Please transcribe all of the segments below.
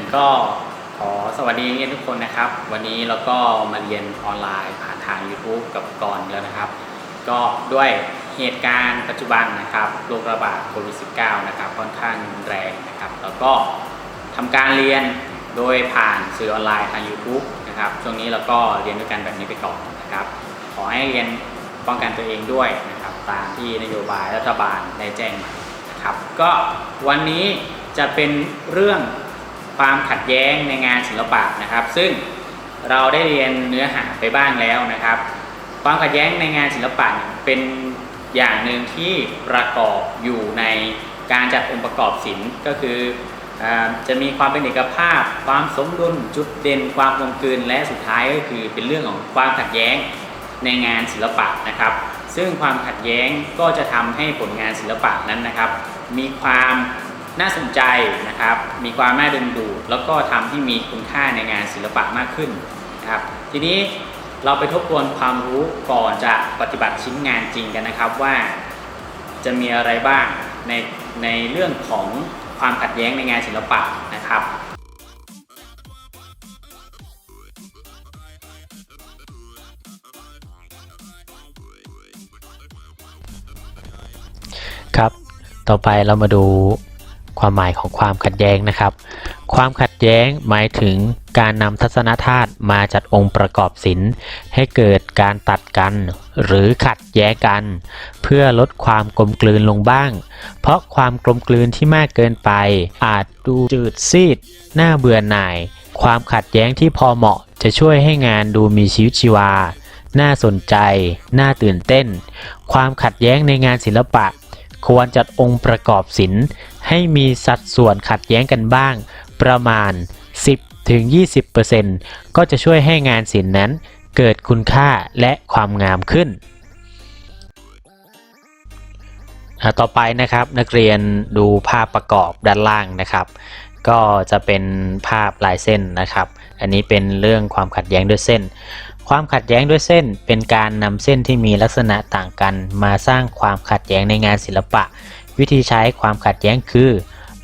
อื่นก็ขอสวัสดีนักเรียนทุกคนนะครับ วันนี้เราก็มาเรียนออนไลน์ผ่านทาง YouTube กับกรแล้วนะครับ ก็ด้วยเหตุการณ์ปัจจุบันนะครับโรคระบาดโควิด -19 นะครับค่อนข้างแรงนะครับแล้วก็ทำการเรียนโดยผ่านสื่อออนไลน์ทาง YouTube นะครับช่วงนี้เราก็เรียนด้วยกันแบบนี้ไปก่อนนะครับ ขอให้เรียนป้องกันตัวเองด้วยนะครับตามที่นโยบายรัฐบาลได้แจ้งมานะครับก็วันนี้จะเป็นเรื่อง ความขัดแย้งในงานศิลปะนะครับ ซึ่งเราได้เรียนเนื้อหาไปบ้างแล้วนะครับ ความขัดแย้งในงานศิลปะเป็นอย่างหนึ่งที่ประกอบอยู่ในการจัดองค์ประกอบศิลป์ก็คืออจะมีความเป็นเอกภาพ ความสมดุลจุดเด่น ความกลมกลืนและสุดท้ายก็คือเป็นเรื่องของความขัดแย้งในงานศิลปะนะครับ ซึ่งความขัดแย้งก็จะทำให้ผลงานศิลปะนั้นนะครับ มีความ น่าสนใจนะครับ มีความน่าดึงดูดแล้วก็ทำให้มีคุณค่าในงานศิลปะมากขึ้นนะครับ ทีนี้เราไปทบทวนความรู้ก่อนจะปฏิบัติชิ้นงานจริงกันนะครับว่าจะมีอะไรบ้างในในเรื่องของความขัดแย้งในงานศิลปะนะครับครับ ต่อไปเรามาดู ความหมายของความขัดแย้งนะครับ ความขัดแย้งหมายถึงการนำทัศนธาตุมาจัดองค์ประกอบศิลป์ให้เกิดการตัดกัน หรือขัดแย้งกัน เพื่อลดความกลมกลืนลงบ้าง เพราะความกลมกลืนที่มากเกินไป อาจดูจืดซีดน่าเบื่อหน่าย ความขัดแย้งที่พอเหมาะจะช่วยให้งานดูมีชีวิตชีวา น่าสนใจ น่าตื่นเต้น ความขัดแย้งในงานศิลปะ ควรจัดองค์ประกอบศิลป์ให้มีสัดส่วนขัดแย้งกันบ้าง ประมาณ 10-20%ก็จะช่วยให้งานศิลป์นั้นเกิดคุณค่าและความงามขึ้น ต่อไปนะครับนักเรียนดูภาพประกอบด้านล่างนะครับ ก็จะเป็นภาพลายเส้นนะครับ อันนี้เป็นเรื่องความขัดแย้งด้วยเส้น ความขัดแย้งด้วยเส้นเป็นการนำเส้นที่มีลักษณะต่างกัน มาสร้างความขัดแย้งในงานศิลปะ วิธีใช้ความขัดแย้งคือ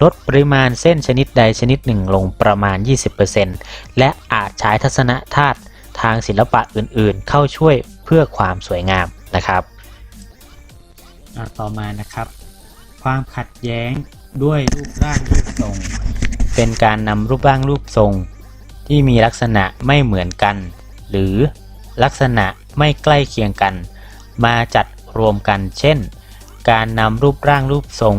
ลดปริมาณเส้นชนิดใดชนิดหนึ่งลงประมาณ 20%และอาจใช้ทัศนธาตุทางศิลปะอื่นๆ เข้าช่วยเพื่อความสวยงามนะครับ ต่อมานะครับ ความขัดแย้งด้วยรูปร่างรูปทรง เป็นการนำรูปร่างรูปทรง ที่มีลักษณะไม่เหมือนกัน หรือลักษณะไม่ใกล้เคียงกัน มาจัดรวมกัน เช่น การนำรูปร่างรูปทรง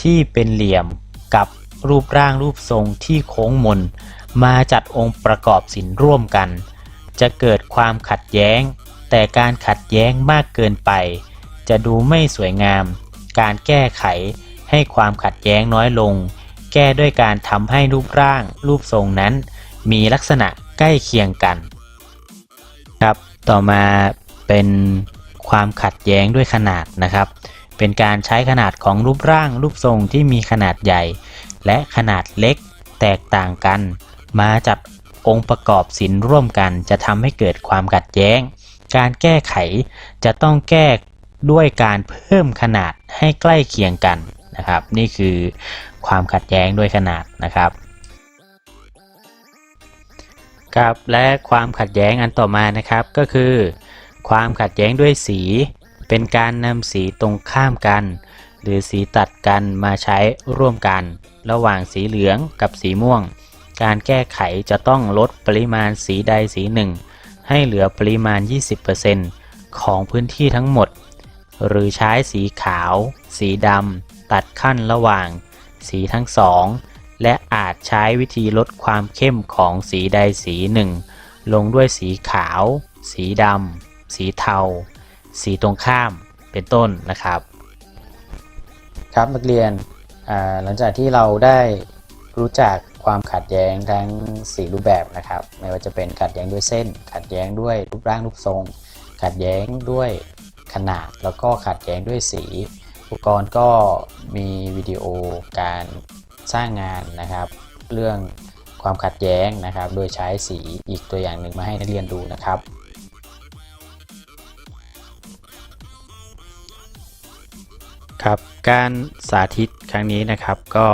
ที่เป็นเหลี่ยมกับรูปร่างรูปทรงที่โค้งมน มาจัดองค์ประกอบศิลป์ร่วมกัน จะเกิดความขัดแย้ง แต่การขัดแย้งมากเกินไป จะดูไม่สวยงาม การแก้ไขให้ความขัดแย้งน้อยลง แก้ด้วยการทำให้รูปร่างรูปทรงนั้น มีลักษณะใกล้เคียงกัน ครับต่อมาเป็นความขัดแย้งด้วยขนาดนะครับ เป็นการใช้ขนาดของรูปร่างรูปทรงที่มีขนาดใหญ่ และขนาดเล็กแตกต่างกัน มาจัดองค์ประกอบศิลป์ร่วมกันจะทำให้เกิดความขัดแย้ง การแก้ไขจะต้องแก้ด้วยการเพิ่มขนาดให้ใกล้เคียงกันนะครับ นี่คือความขัดแย้งด้วยขนาดนะครับ ครับและความขัดแย้งอันต่อมานะครับก็คือ ความขัดแย้งด้วยสี เป็นการนำสีตรงข้ามกัน หรือสีตัดกันมาใช้ร่วมกัน ระหว่างสีเหลืองกับสีม่วง การแก้ไขจะต้องลดปริมาณสีใดสีหนึ่ง ให้เหลือปริมาณ 20%ของพื้นที่ทั้งหมด หรือใช้สีขาว สีดำตัดขั้นระหว่าง สีทั้งสอง และอาจใช้วิธีลดความเข้มของสีใดสีหนึ่ง ลงด้วยสีขาว สีดำ สีเทา สีตรงข้ามเป็นต้นนะครับ ครับนักเรียนหลังจากที่เราได้รู้จักความขัดแย้งทั้ง 4 รูปแบบนะครับ ไม่ว่าจะเป็นขัดแย้งด้วยเส้น ขัดแย้งด้วยรูปร่างรูปทรง ขัดแย้งด้วยขนาด แล้วก็ขัดแย้งด้วยสีอุปกรณ์ก็มีวิดีโอการ สร้างงานนะครับ เรื่องความขัดแย้งนะครับ โดยใช้สีอีกตัวอย่างหนึ่งมาให้นักเรียนดูนะครับครับการสาธิตครั้งนี้นะครับก็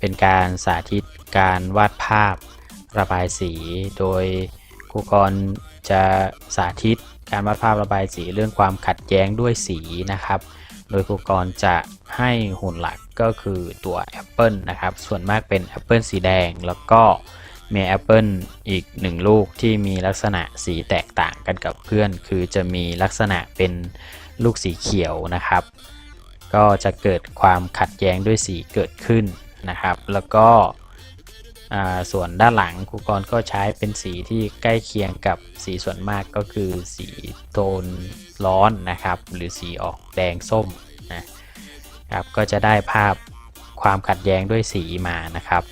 เป็นการสาธิตการวาดภาพระบายสี โดยครูกรจะสาธิตการวาดภาพระบายสีเรื่องความขัดแย้งด้วยสีนะครับ โดยครูกรจะให้หุ่นหลักก็คือตัวแอปเปิลนะครับ ส่วนมากเป็นแอปเปิลสีแดง แล้วก็มีแอปเปิลอีกหนึ่งลูกที่มีลักษณะสีแตกต่างกันกับเพื่อน คือจะมีลักษณะเป็นลูกสีเขียวนะครับ ก็จะเกิดความขัดแย้งด้วยสีเกิดขึ้นนะครับ แล้วก็ส่วนด้านหลังครูกรก็ใช้เป็นสีที่ใกล้เคียงกับสีส่วนมากก็คือสีโทน ร้อนนะครับ หรือสีออกแดงส้มนะครับก็จะได้ภาพความขัดแย้งด้วยสีมานะครับ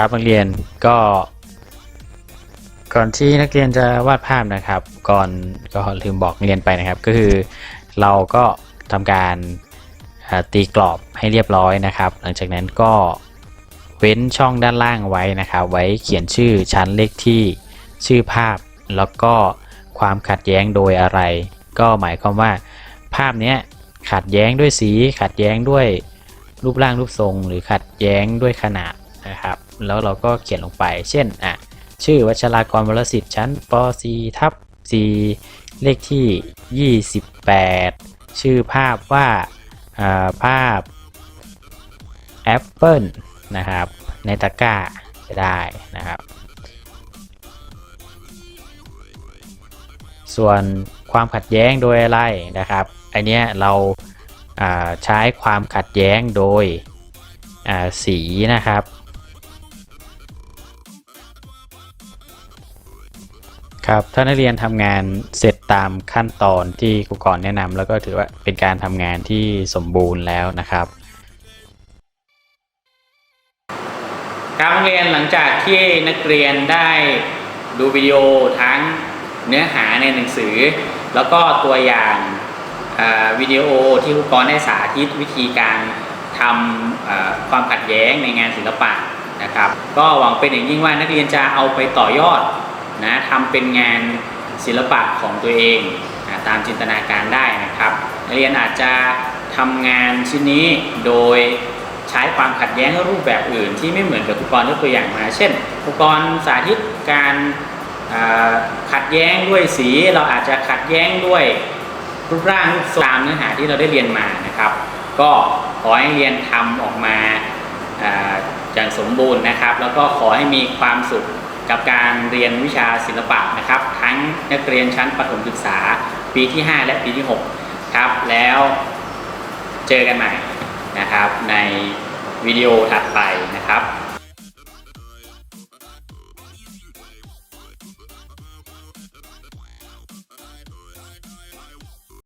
ครับนักเรียนก็ ก่อนที่นักเรียนจะวาดภาพนะครับ ก่อนก็ลืมบอกนักเรียนไปนะครับ ก็คือเราก็ทำการตีกรอบให้เรียบร้อยนะครับ หลังจากนั้นก็เว้นช่องด้านล่างไว้นะครับ ไว้เขียนชื่อชั้นเลขที่ชื่อภาพ แล้วก็ความขัดแย้งโดยอะไร ก็หมายความว่า ภาพนี้ขัดแย้งด้วยสี ขัดแย้งด้วยรูปร่างรูปทรง หรือขัดแย้งด้วยขนาด แล้วเราก็เขียนลงไป เช่นอะชื่อวัชรากรวรสิทธิ์ชั้นป .4 ทับ4เลขที่ 28 ชื่อภาพว่าภาพแอปเปิลนะครับ ในตะกร้าจะได้นะครับ ส่วนความขัดแย้งโดยอะไรนะครับอันเนี้ยเราาใช้ความขัดแย้งโดยสีนะครับ ครับถ้านักเรียนทำงานเสร็จตามขั้นตอนที่ครูกรแนะนำแล้วก็ถือว่าเป็นการทำงานที่สมบูรณ์แล้วนะครับครับนักเรียนหลังจากที่นักเรียนได้ดูวิดีโอทั้งเนื้อหาในหนังสือ แล้วก็ตัวอย่างวิดีโอที่ครูกรได้สาธิตวิธีการทำความขัดแย้งในงานศิลปะนะครับ ก็หวังเป็นอย่างยิ่งว่านักเรียนจะเอาไปต่อยอด นะทำเป็นงานศิลปะของตัวเองนะตามจินตนาการได้นะครับนักเรียนอาจจะทำงานชิ้นนี้โดยใช้ความขัดแย้งรูปแบบอื่น ที่ไม่เหมือนกับอุปกรณ์ยกตัวอย่างมา เช่น อุปกรณ์สาธิตการขัดแย้งด้วยสี เราอาจจะขัดแย้งด้วยรูปร่างตามเนื้อหาที่เราได้เรียนมานะครับ ก็ขอให้เรียนทำออกมาอย่างสมบูรณ์นะครับ แล้วก็ขอให้มีความสุข กับการเรียนวิชาศิลปะนะครับ ทั้งนักเรียนชั้นประถมศึกษาปีที่ 5 และปีที่ 6 ครับ แล้วเจอกันใหม่นะครับในวิดีโอถัดไปนะครับ